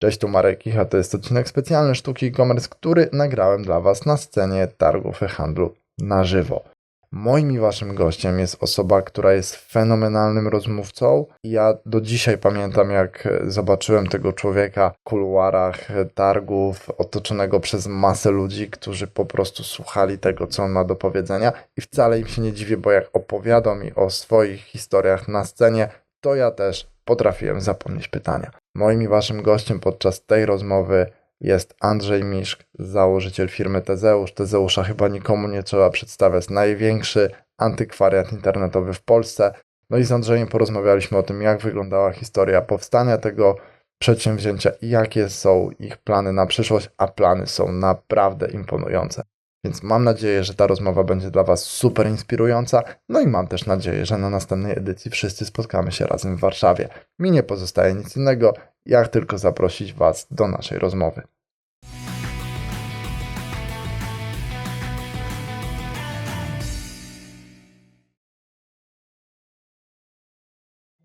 Cześć, tu Marek Kicha, to jest odcinek specjalny Sztuki e-commerce, który nagrałem dla Was na scenie targów e-handlu na żywo. Moim i Waszym gościem jest osoba, która jest fenomenalnym rozmówcą. Ja do dzisiaj pamiętam, jak zobaczyłem tego człowieka w kuluarach targów, otoczonego przez masę ludzi, którzy po prostu słuchali tego, co on ma do powiedzenia. I wcale im się nie dziwię, bo jak opowiadał mi o swoich historiach na scenie, to ja też potrafiłem zapomnieć pytania. Moim i waszym gościem podczas tej rozmowy jest Andrzej Miszk, założyciel firmy Tezeusz. Tezeusza chyba nikomu nie trzeba przedstawiać. Największy antykwariat internetowy w Polsce. No i z Andrzejem porozmawialiśmy o tym, jak wyglądała historia powstania tego przedsięwzięcia i jakie są ich plany na przyszłość, a plany są naprawdę imponujące. Więc mam nadzieję, że ta rozmowa będzie dla Was super inspirująca. No i mam też nadzieję, że na następnej edycji wszyscy spotkamy się razem w Warszawie. Mi nie pozostaje nic innego, jak tylko zaprosić Was do naszej rozmowy.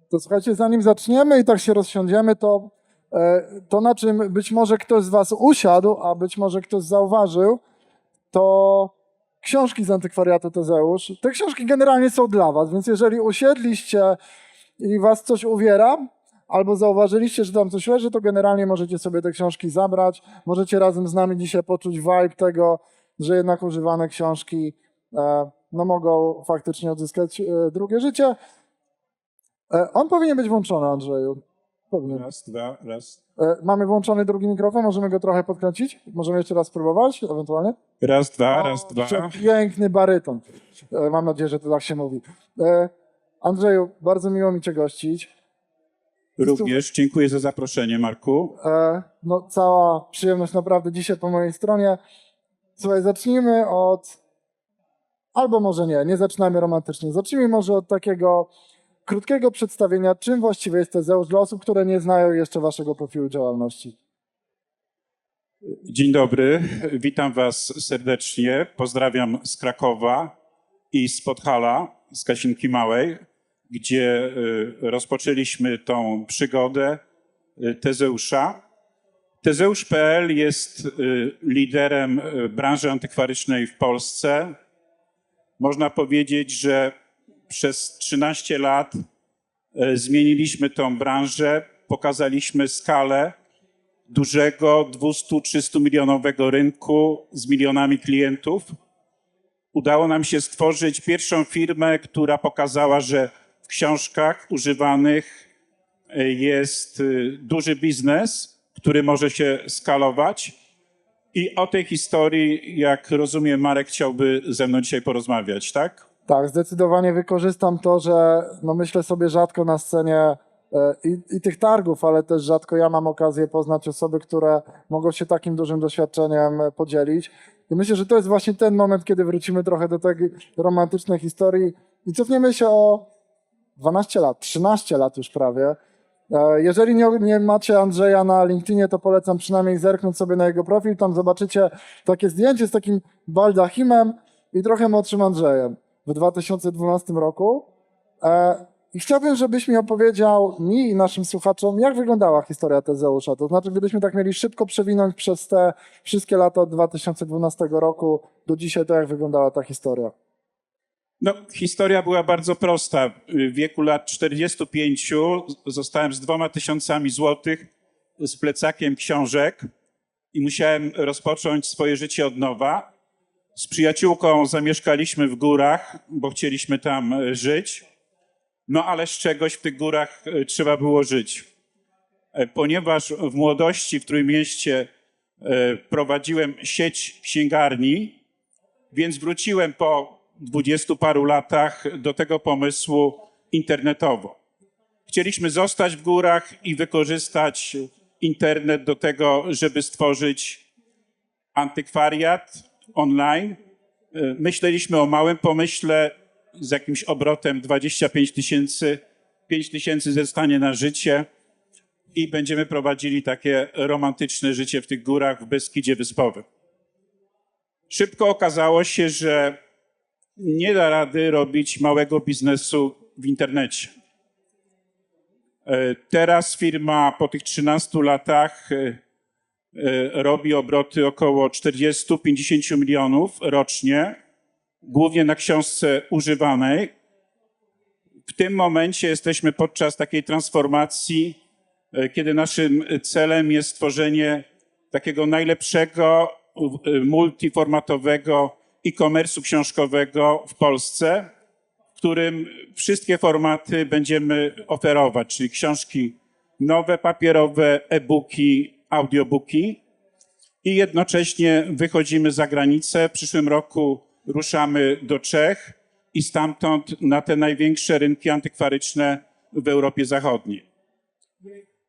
To słuchajcie, zanim zaczniemy i tak się rozsiądziemy, to e, to na czym być może ktoś z Was usiadł, a być może ktoś zauważył, to książki z antykwariatu Tezeusz. Te książki generalnie są dla Was, więc jeżeli usiedliście i Was coś uwiera, albo zauważyliście, że tam coś leży, to generalnie możecie sobie te książki zabrać. Możecie razem z nami dzisiaj poczuć vibe tego, że jednak używane książki e, no, mogą faktycznie odzyskać e, drugie życie. E, On powinien być włączony, Andrzeju. Powinien. Raz, dwa, raz. E, Mamy włączony drugi mikrofon, możemy go trochę podkręcić? Możemy jeszcze raz spróbować, ewentualnie? Raz, dwa, raz, O, dwa. Piękny baryton. E, Mam nadzieję, że to tak się mówi. E, Andrzeju, bardzo miło mi Cię gościć. Również dziękuję za zaproszenie, Marku. E, No, cała przyjemność naprawdę dzisiaj po mojej stronie. Słuchaj, zacznijmy od... Albo może nie, nie zaczynamy romantycznie. Zacznijmy może od takiego krótkiego przedstawienia, czym właściwie jest Tezeusz dla osób, które nie znają jeszcze Waszego profilu działalności. Dzień dobry, witam Was serdecznie. Pozdrawiam z Krakowa i z Podhala, z Kasinki Małej, gdzie y, rozpoczęliśmy tą przygodę y, Tezeusza. Tezeusz.pl jest y, liderem branży antykwarycznej w Polsce. Można powiedzieć, że przez 13 lat y, zmieniliśmy tą branżę, pokazaliśmy skalę dużego 200-300 milionowego rynku z milionami klientów. Udało nam się stworzyć pierwszą firmę, która pokazała, że w książkach używanych y, jest y, duży biznes, który może się skalować. I o tej historii, jak rozumiem, Marek chciałby ze mną dzisiaj porozmawiać, tak? Tak, zdecydowanie wykorzystam to, że no myślę sobie rzadko na scenie e, i, i tych targów, ale też rzadko ja mam okazję poznać osoby, które mogą się takim dużym doświadczeniem e, podzielić. I myślę, że to jest właśnie ten moment, kiedy wrócimy trochę do tej romantycznej historii i cofniemy się o 12 lat, 13 lat już prawie. E, Jeżeli nie, nie macie Andrzeja na LinkedInie, to polecam przynajmniej zerknąć sobie na jego profil. Tam zobaczycie takie zdjęcie z takim baldachimem i trochę młodszym Andrzejem w 2012 roku. E, I chciałbym, żebyś mi opowiedział, mi i naszym słuchaczom, jak wyglądała historia Tezeusza. To znaczy, gdybyśmy tak mieli szybko przewinąć przez te wszystkie lata od 2012 roku do dzisiaj, to jak wyglądała ta historia? No, historia była bardzo prosta. W wieku lat 45 zostałem z dwoma tysiącami złotych z plecakiem książek i musiałem rozpocząć swoje życie od nowa. Z przyjaciółką zamieszkaliśmy w górach, bo chcieliśmy tam e, żyć. No ale z czegoś w tych górach e, trzeba było żyć. E, Ponieważ w młodości w Trójmieście prowadziłem sieć księgarni, więc wróciłem po dwudziestu paru latach do tego pomysłu internetowo. Chcieliśmy zostać w górach i wykorzystać internet do tego, żeby stworzyć antykwariat online. Y, Myśleliśmy o małym pomyśle z jakimś obrotem 25 tysięcy, 5 tysięcy ze stanie na życie i będziemy prowadzili takie romantyczne życie w tych górach w Beskidzie Wyspowym. Szybko okazało się, że nie da rady robić małego biznesu w internecie. E, Teraz firma po tych 13 latach e, e, robi obroty około 40-50 milionów rocznie, głównie na książce używanej. W tym momencie jesteśmy podczas takiej transformacji, e, kiedy naszym celem jest stworzenie takiego najlepszego e, multiformatowego e-commerce'u książkowego w Polsce, w którym wszystkie formaty będziemy oferować, czyli książki nowe, papierowe, e-booki, audiobooki i jednocześnie wychodzimy za granicę. W przyszłym roku ruszamy do Czech i stamtąd na te największe rynki antykwaryczne w Europie Zachodniej.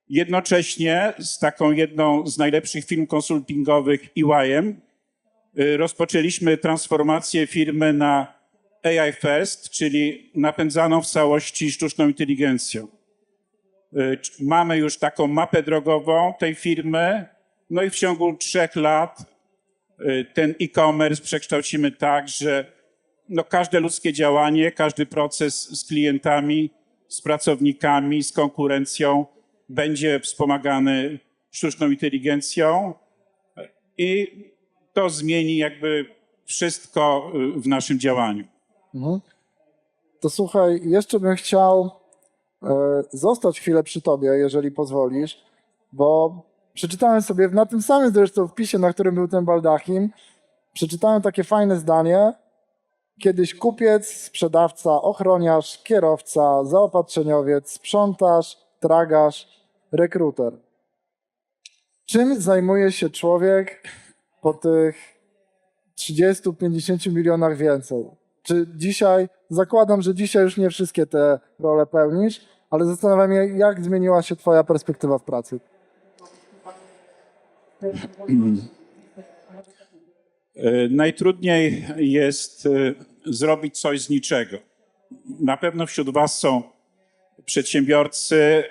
Jednocześnie z taką jedną z najlepszych firm konsultingowych EY-em y, rozpoczęliśmy transformację firmy na AI First, czyli napędzaną w całości sztuczną inteligencją. Y, Mamy już taką mapę drogową tej firmy, no i w ciągu trzech lat y, ten e-commerce przekształcimy tak, że no każde ludzkie działanie, każdy proces z klientami, z pracownikami, z konkurencją będzie wspomagany sztuczną inteligencją i to zmieni jakby wszystko y, w naszym działaniu. Mhm. To słuchaj, jeszcze bym chciał zostać chwilę przy tobie, jeżeli pozwolisz, bo przeczytałem sobie na tym samym zresztą wpisie, na którym był ten baldachim, przeczytałem takie fajne zdanie. Kiedyś kupiec, sprzedawca, ochroniarz, kierowca, zaopatrzeniowiec, sprzątarz, tragarz, rekruter. Czym zajmuje się człowiek po tych 30-50 milionach więcej? Czy dzisiaj, zakładam, że dzisiaj już nie wszystkie te role pełnisz, ale zastanawiam się, jak zmieniła się Twoja perspektywa w pracy? E, Najtrudniej jest e, zrobić coś z niczego. Na pewno wśród Was są przedsiębiorcy e,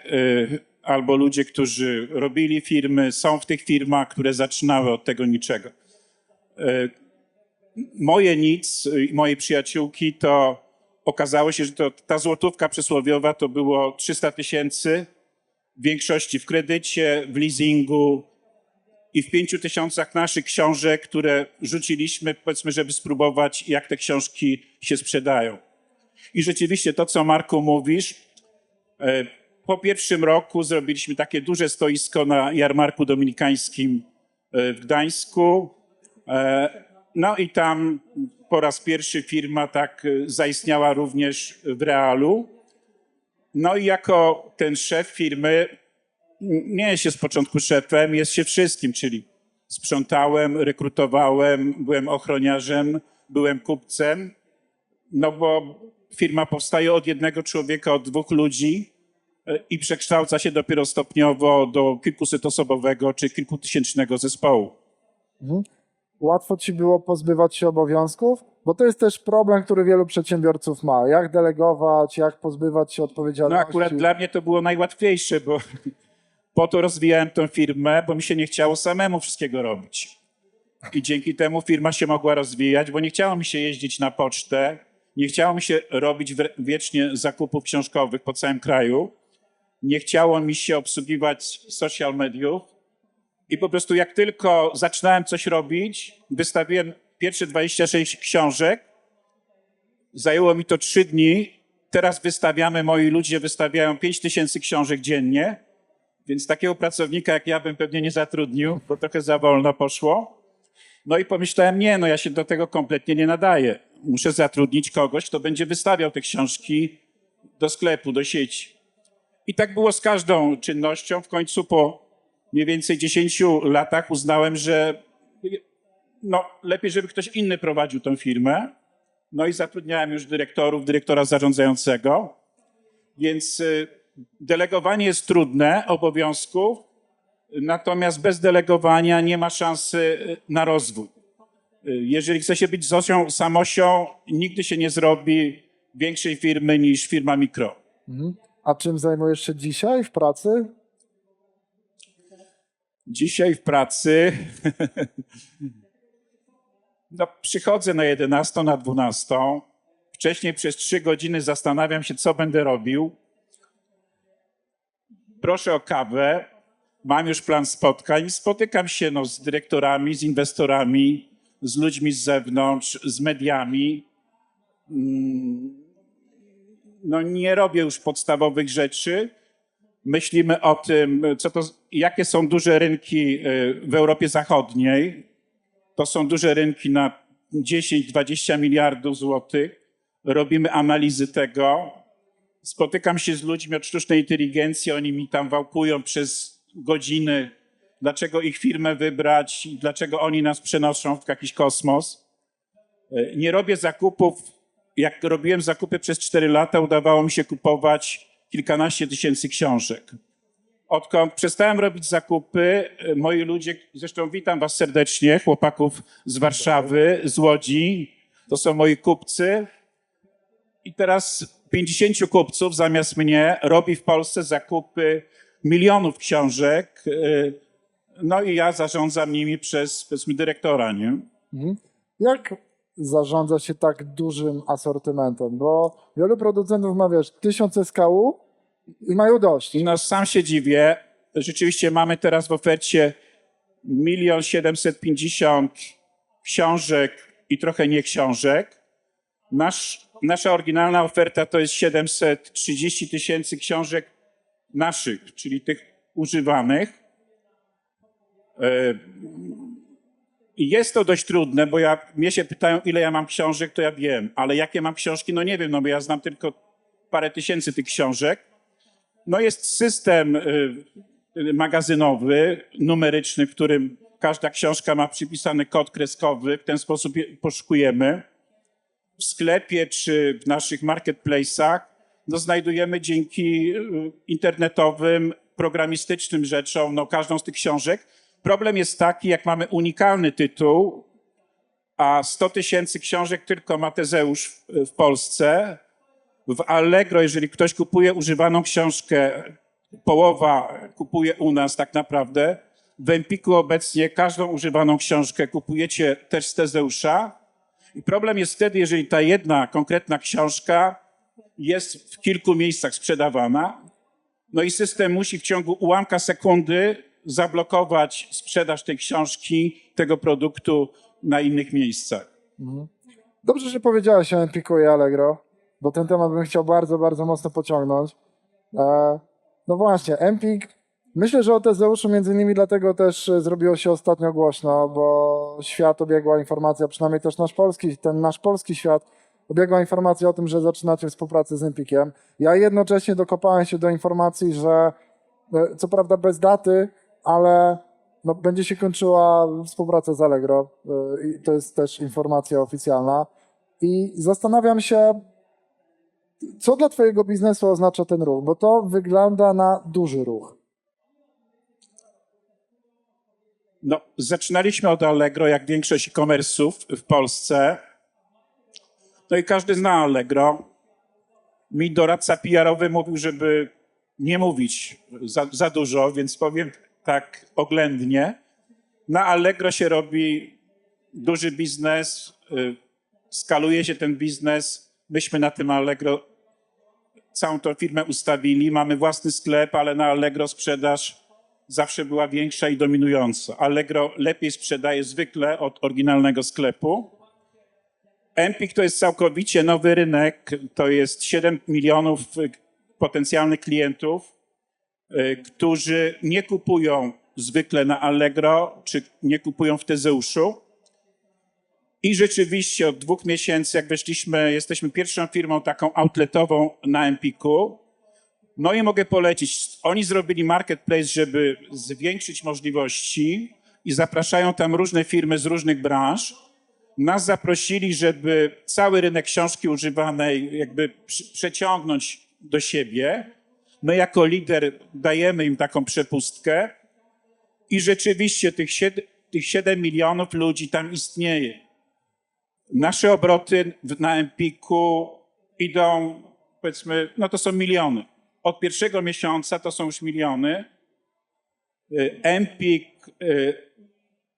albo ludzie, którzy robili firmy, są w tych firmach, które zaczynały od tego niczego. Moje nic i mojej przyjaciółki to okazało się, że to, ta złotówka przysłowiowa to było 300 tysięcy, w większości w kredycie, w leasingu, i w pięciu tysiącach naszych książek, które rzuciliśmy, powiedzmy, żeby spróbować, jak te książki się sprzedają. I rzeczywiście to, co Marku mówisz, e, po pierwszym roku zrobiliśmy takie duże stoisko na jarmarku dominikańskim e, w Gdańsku. E, No i tam po raz pierwszy firma tak e, zaistniała również w realu. No i jako ten szef firmy nie jest się z początku szefem, jest się wszystkim, czyli sprzątałem, rekrutowałem, byłem ochroniarzem, byłem kupcem, no bo firma powstaje od jednego człowieka, od dwóch ludzi e, i przekształca się dopiero stopniowo do kilkusetosobowego czy kilkutysięcznego zespołu. Łatwo Ci było pozbywać się obowiązków? Bo to jest też problem, który wielu przedsiębiorców ma. Jak delegować, jak pozbywać się No odpowiedzialności? akurat dla mnie to było najłatwiejsze, bo po to rozwijałem tę firmę, bo mi się nie chciało samemu wszystkiego robić. I dzięki temu firma się mogła rozwijać, bo nie chciało mi się jeździć na pocztę, nie chciało mi się robić wiecznie zakupów książkowych po całym kraju, nie chciało mi się obsługiwać social mediów. I po prostu jak tylko zaczynałem coś robić, wystawiłem pierwsze 26 książek, Zajęło mi to trzy dni. Teraz wystawiamy, moi ludzie wystawiają 5 tysięcy książek dziennie, więc takiego pracownika jak ja bym pewnie nie zatrudnił, bo trochę za wolno poszło. No i pomyślałem, nie, no ja się do tego kompletnie nie nadaję. Muszę zatrudnić kogoś, kto będzie wystawiał te książki do sklepu, do sieci. I tak było z każdą czynnością. W końcu po mniej więcej 10 latach uznałem, że no, lepiej, żeby ktoś inny prowadził tę firmę. No i zatrudniałem już dyrektorów, dyrektora zarządzającego. Więc y, delegowanie jest trudne obowiązków, natomiast bez delegowania nie ma szansy y, na rozwój. Y, Jeżeli chce się być Zosią Samosią, nigdy się nie zrobi większej firmy niż firma mikro. Mhm. A czym zajmujesz się dzisiaj w pracy? Dzisiaj w pracy no, przychodzę na 11, na 12. Wcześniej przez 3 godziny zastanawiam się, co będę robił. proszę o kawę, mam już plan spotkań, spotykam się no, z dyrektorami, z inwestorami, z ludźmi z zewnątrz, z mediami. Mm, No, nie robię już podstawowych rzeczy. Myślimy o tym, co to, jakie są duże rynki y, w Europie Zachodniej. To są duże rynki na 10-20 miliardów złotych. Robimy analizy tego. Spotykam się z ludźmi od sztucznej inteligencji, oni mi tam wałkują przez godziny, dlaczego ich firmę wybrać, dlaczego oni nas przenoszą w jakiś kosmos. Y, Nie robię zakupów. Jak robiłem zakupy przez 4 lata, udawało mi się kupować kilkanaście tysięcy książek. Odkąd przestałem robić zakupy, y, moi ludzie, zresztą witam was serdecznie, chłopaków z Warszawy, z Łodzi, to są moi kupcy. I teraz 50 kupców zamiast mnie robi w Polsce zakupy milionów książek. y, No i ja zarządzam nimi przez, powiedzmy, dyrektora, nie? Mhm. Jak zarządza się tak dużym asortymentem? Bo wielu producentów ma, wiesz, tysiące SKU i mają dość. No sam się dziwię. Rzeczywiście mamy teraz w ofercie milion siedemset pięćdziesiąt książek i trochę nie książek. Nasz, nasza oryginalna oferta to jest 730 tysięcy książek naszych, czyli tych używanych. E, I jest to dość trudne, bo ja, mnie się pytają, ile ja mam książek, to ja wiem, ale jakie mam książki, no nie wiem, no bo ja znam tylko parę tysięcy tych książek. No jest system y, y, magazynowy, numeryczny, w którym każda książka ma przypisany kod kreskowy. W ten sposób je poszukujemy. W sklepie czy w naszych marketplace'ach no, znajdujemy dzięki y, internetowym, programistycznym rzeczom no, każdą z tych książek. Problem jest taki, jak mamy unikalny tytuł, a 100 tysięcy książek tylko ma Tezeusz w, w Polsce, w Allegro, jeżeli ktoś kupuje używaną książkę, połowa kupuje u nas tak naprawdę. W Empiku obecnie każdą używaną książkę kupujecie też z Tezeusza. I problem jest wtedy, jeżeli ta jedna konkretna książka jest w kilku miejscach sprzedawana. No i system musi w ciągu ułamka sekundy zablokować sprzedaż tej książki, tego produktu na innych miejscach. Dobrze, że powiedziałeś o Empiku i Allegro, bo ten temat bym chciał bardzo, bardzo mocno pociągnąć. E, no właśnie, Empik, myślę, że o Tezeuszu między innymi dlatego też e, zrobiło się ostatnio głośno, bo świat obiegła informacja, przynajmniej też nasz polski, ten nasz polski świat, obiegła informacja o tym, że zaczynacie współpracę z Empikiem. Ja jednocześnie dokopałem się do informacji, że e, co prawda bez daty, ale no, będzie się kończyła współpraca z Allegro i to jest też informacja oficjalna. I zastanawiam się, co dla Twojego biznesu oznacza ten ruch, bo to wygląda na duży ruch. No, zaczynaliśmy od Allegro, jak większość e-commerce'ów w Polsce. No i każdy zna Allegro. Mi doradca PR-owy mówił, żeby nie mówić za, za dużo, więc powiem tak oględnie. Na Allegro się robi duży biznes, y, skaluje się ten biznes. Myśmy na tym Allegro całą tą firmę ustawili. Mamy własny sklep, ale na Allegro sprzedaż zawsze była większa i dominująca. Allegro lepiej sprzedaje zwykle od oryginalnego sklepu. Empik to jest całkowicie nowy rynek. To jest 7 milionów y, potencjalnych klientów, y, którzy nie kupują zwykle na Allegro, czy nie kupują w Tezeuszu. I rzeczywiście od dwóch miesięcy, jak weszliśmy, jesteśmy pierwszą firmą taką outletową na Empiku. No i mogę polecić. Oni zrobili marketplace, żeby zwiększyć możliwości i zapraszają tam różne firmy z różnych branż. Nas zaprosili, żeby cały rynek książki używanej jakby przeciągnąć do siebie. My jako lider dajemy im taką przepustkę i rzeczywiście tych 7, tych 7 milionów ludzi tam istnieje. Nasze obroty na Empiku idą, powiedzmy, no to są miliony. Od pierwszego miesiąca to są już miliony. Y, Empik y,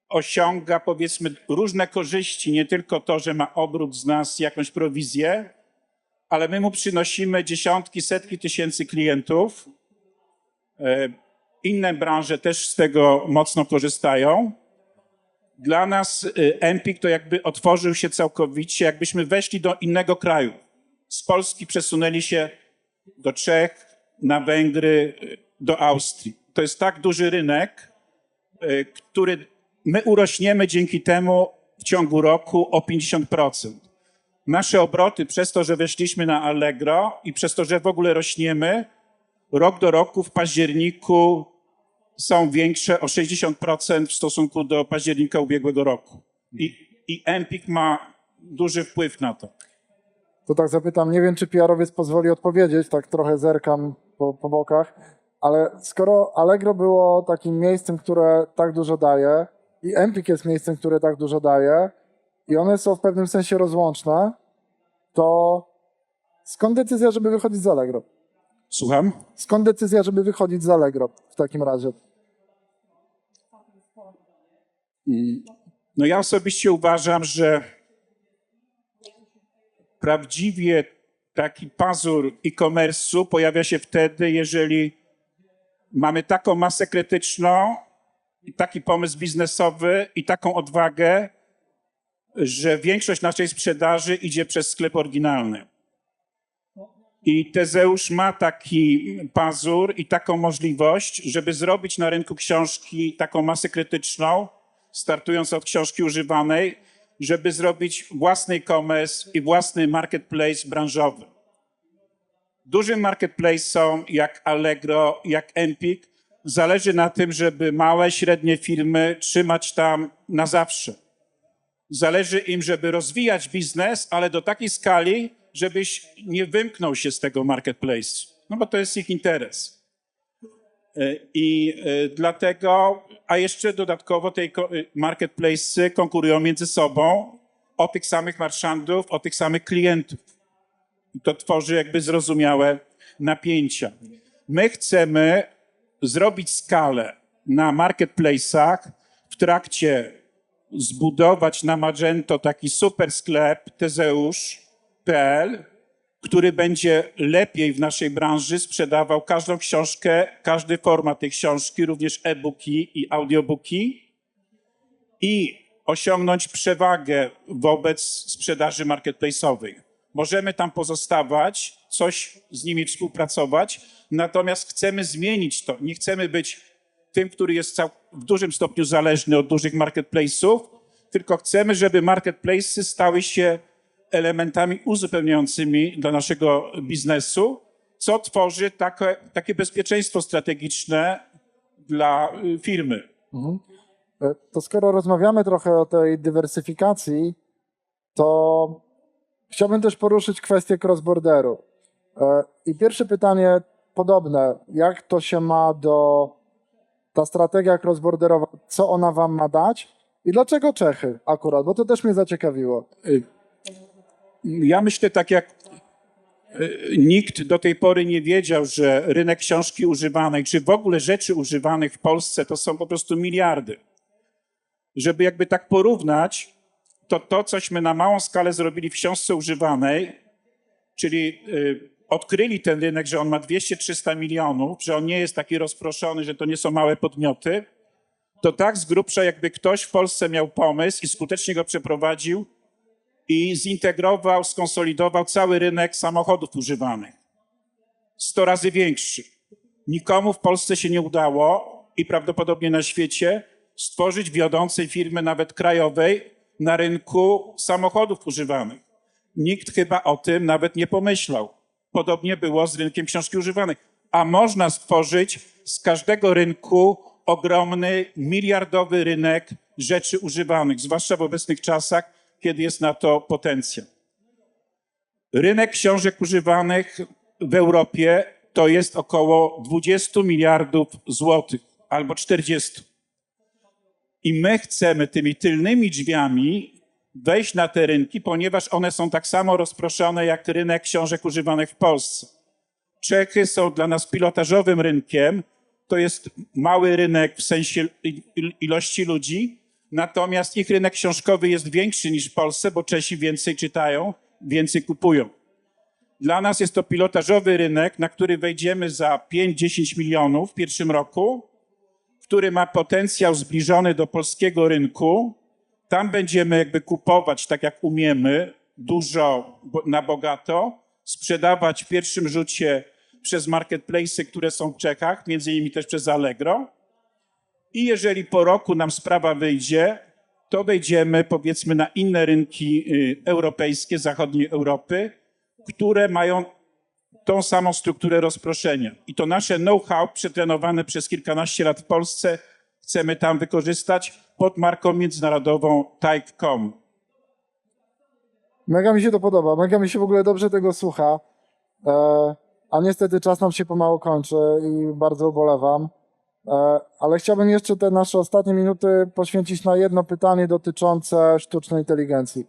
osiąga, powiedzmy, różne korzyści, nie tylko to, że ma obrót z nas, jakąś prowizję, ale my mu przynosimy dziesiątki, setki tysięcy klientów E, Inne branże też z tego mocno korzystają. Dla nas y, Empik to jakby otworzył się całkowicie, jakbyśmy weszli do innego kraju. Z Polski przesunęli się do Czech, na Węgry, y, do Austrii. To jest tak duży rynek, y, który my urośniemy dzięki temu w ciągu roku o 50%. Nasze obroty przez to, że weszliśmy na Allegro i przez to, że w ogóle rośniemy, rok do roku w październiku są większe o 60% w stosunku do października ubiegłego roku. I, i Empik ma duży wpływ na to. To tak zapytam, nie wiem czy PR-owiec pozwoli odpowiedzieć, tak trochę zerkam po, po bokach, ale skoro Allegro było takim miejscem, które tak dużo daje i Empik jest miejscem, które tak dużo daje i one są w pewnym sensie rozłączne, to skąd decyzja, żeby wychodzić z Allegro? Słucham? Skąd decyzja, żeby wychodzić z Allegro w takim razie? No ja osobiście uważam, że prawdziwie taki pazur e-commerce'u pojawia się wtedy, jeżeli mamy taką masę krytyczną, i taki pomysł biznesowy i taką odwagę, że większość naszej sprzedaży idzie przez sklep oryginalny. I Tezeusz ma taki pazur i taką możliwość, żeby zrobić na rynku książki taką masę krytyczną, startując od książki używanej, żeby zrobić własny e-commerce i własny marketplace branżowy. Dużym marketplace'om jak Allegro, jak Empik zależy na tym, żeby małe, średnie firmy trzymać tam na zawsze. Zależy im, żeby rozwijać biznes, ale do takiej skali, żebyś nie wymknął się z tego marketplace. No bo to jest ich interes. E, I e, dlatego, a jeszcze dodatkowo te ko- marketplace konkurują między sobą o tych samych marszandów, o tych samych klientów. To tworzy jakby zrozumiałe napięcia. My chcemy zrobić skalę na marketplace'ach, w trakcie zbudować na Magento taki super sklep tezeusz.pl, który będzie lepiej w naszej branży sprzedawał każdą książkę, każdy format tej książki, również e-booki i audiobooki i osiągnąć przewagę wobec sprzedaży marketplace'owej. Możemy tam pozostawać, coś z nimi współpracować, natomiast chcemy zmienić to. Nie chcemy być tym, który jest w dużym stopniu zależny od dużych marketplace'ów, tylko chcemy, żeby marketplace'y stały się elementami uzupełniającymi dla naszego biznesu, co tworzy takie, takie bezpieczeństwo strategiczne dla y, firmy. E, To skoro rozmawiamy trochę o tej dywersyfikacji, to chciałbym też poruszyć kwestię cross-borderu. E, I pierwsze pytanie podobne. Jak to się ma do ta strategia cross-borderowa, co ona wam ma dać i dlaczego Czechy akurat? Bo to też mnie zaciekawiło. Ja myślę tak jak y, nikt do tej pory nie wiedział, że rynek książki używanej, czy w ogóle rzeczy używanych w Polsce to są po prostu miliardy. Żeby jakby tak porównać, to to, cośmy na małą skalę zrobili w książce używanej, czyli y, odkryli ten rynek, że on ma 200-300 milionów, że on nie jest taki rozproszony, że to nie są małe podmioty, to tak z grubsza jakby ktoś w Polsce miał pomysł i skutecznie go przeprowadził, i zintegrował, skonsolidował cały rynek samochodów używanych. 100 razy większy. Nikomu w Polsce się nie udało i prawdopodobnie na świecie stworzyć wiodącej firmy, nawet krajowej, na rynku samochodów używanych. Nikt chyba o tym nawet nie pomyślał. Podobnie było z rynkiem książki używanej. A można stworzyć z każdego rynku ogromny, miliardowy rynek rzeczy używanych, zwłaszcza w obecnych czasach, kiedy jest na to potencjał. Rynek książek używanych w Europie to jest około 20 miliardów złotych albo 40. I my chcemy tymi tylnymi drzwiami wejść na te rynki, ponieważ one są tak samo rozproszone jak rynek książek używanych w Polsce. Czechy są dla nas pilotażowym rynkiem. To jest mały rynek w sensie ilości ludzi, natomiast ich rynek książkowy jest większy niż w Polsce, bo Czesi więcej czytają, więcej kupują. Dla nas jest to pilotażowy rynek, na który wejdziemy za 5-10 milionów w pierwszym roku, który ma potencjał zbliżony do polskiego rynku. Tam będziemy jakby kupować tak jak umiemy, dużo na bogato, sprzedawać w pierwszym rzucie przez marketplace'y, które są w Czechach, między innymi też przez Allegro. I jeżeli po roku nam sprawa wyjdzie, to wejdziemy powiedzmy na inne rynki y, europejskie, zachodniej Europy, które mają tą samą strukturę rozproszenia. I to nasze know-how przetrenowane przez kilkanaście lat w Polsce chcemy tam wykorzystać pod marką międzynarodową Type.com. Mega mi się to podoba, mega mi się w ogóle dobrze tego słucha. E, a niestety czas nam się pomału kończy i bardzo ubolewam. E, ale chciałbym jeszcze te nasze ostatnie minuty poświęcić na jedno pytanie dotyczące sztucznej inteligencji.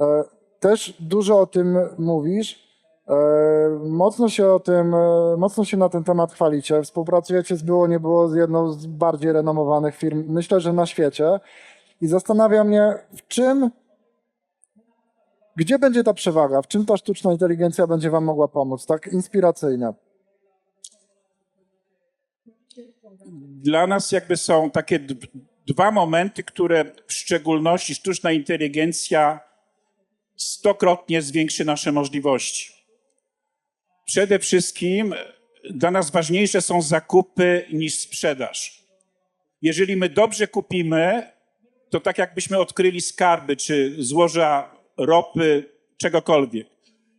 E, też dużo o tym mówisz. E, mocno się o tym, mocno się na ten temat chwalicie. Współpracujecie z było nie było z jedną z bardziej renomowanych firm, myślę, że na świecie. I zastanawia mnie, w czym gdzie będzie ta przewaga? W czym ta sztuczna inteligencja będzie Wam mogła pomóc? Tak inspiracyjnie. Dla nas jakby są takie dwa momenty, które w szczególności sztuczna inteligencja stokrotnie zwiększy nasze możliwości. Przede wszystkim dla nas ważniejsze są zakupy niż sprzedaż. Jeżeli my dobrze kupimy, to tak jakbyśmy odkryli skarby czy złoża ropy, czegokolwiek.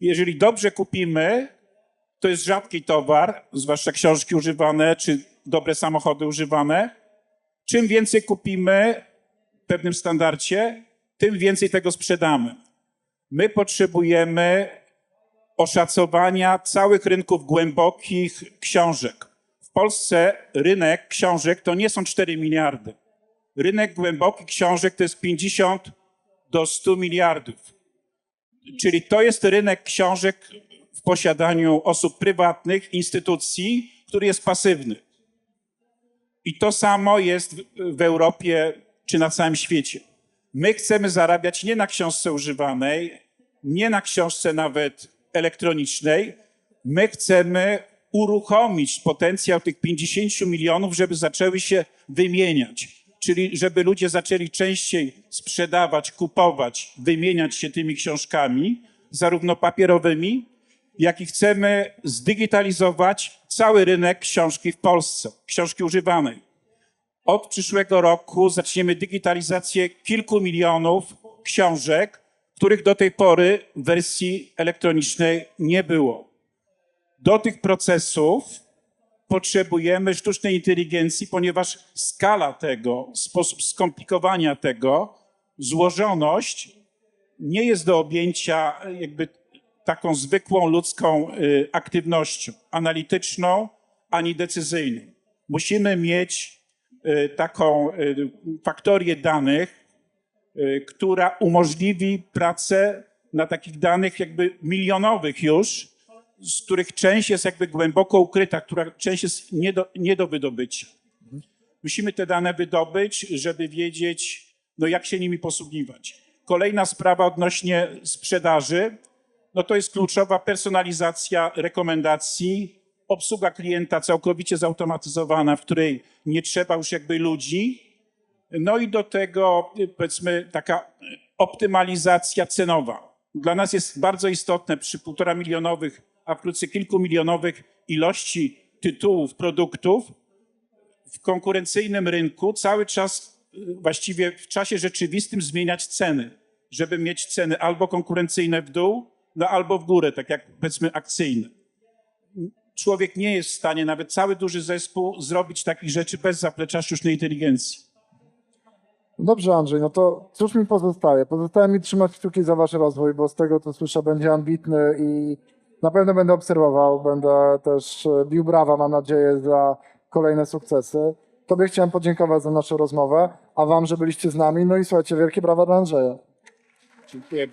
Jeżeli dobrze kupimy, to jest rzadki towar, zwłaszcza książki używane czy dobre samochody używane. Czym więcej kupimy w pewnym standardzie, tym więcej tego sprzedamy. My potrzebujemy oszacowania całych rynków głębokich książek. W Polsce rynek książek to nie są 4 miliardy. Rynek głębokich książek to jest 50 do 100 miliardów. Czyli to jest rynek książek w posiadaniu osób prywatnych, instytucji, który jest pasywny. I to samo jest w- Europie czy na całym świecie. My chcemy zarabiać nie na książce używanej, nie na książce nawet elektronicznej. My chcemy uruchomić potencjał tych 50 milionów, żeby zaczęły się wymieniać. Czyli żeby ludzie zaczęli częściej sprzedawać, kupować, wymieniać się tymi książkami, zarówno papierowymi, jak i chcemy zdigitalizować cały rynek książki w Polsce, książki używanej. Od przyszłego roku zaczniemy digitalizację kilku milionów książek, których do tej pory w wersji elektronicznej nie było. Do tych procesów potrzebujemy sztucznej inteligencji, ponieważ skala tego, sposób skomplikowania tego, złożoność nie jest do objęcia jakby taką zwykłą ludzką y, aktywnością analityczną ani decyzyjną. Musimy mieć y, taką y, faktorię danych, która umożliwi pracę na takich danych jakby milionowych już, z których część jest jakby głęboko ukryta, która część jest nie do, nie do wydobycia. Musimy te dane wydobyć, żeby wiedzieć, no jak się nimi posługiwać. Kolejna sprawa odnośnie sprzedaży, no to jest kluczowa personalizacja rekomendacji, obsługa klienta całkowicie zautomatyzowana, w której nie trzeba już jakby ludzi. No i do tego y, powiedzmy taka y, optymalizacja cenowa. Dla nas jest bardzo istotne przy półtora milionowych, a wkrótce kilkumilionowych ilości tytułów, produktów w konkurencyjnym rynku cały czas, y, właściwie w czasie rzeczywistym zmieniać ceny, żeby mieć ceny albo konkurencyjne w dół, no albo w górę, tak jak powiedzmy akcyjne. Człowiek nie jest w stanie, nawet cały duży zespół, zrobić takich rzeczy bez zaplecza sztucznej inteligencji. Dobrze, Andrzej, no to cóż mi pozostaje? Pozostaje mi trzymać kciuki za Wasz rozwój, bo z tego co słyszę będzie ambitny i na pewno będę obserwował, będę też e, bił brawa, mam nadzieję, za kolejne sukcesy. Tobie chciałem podziękować za naszą rozmowę, a Wam, że byliście z nami. No i słuchajcie, wielkie brawa dla Andrzeja. Dziękuję.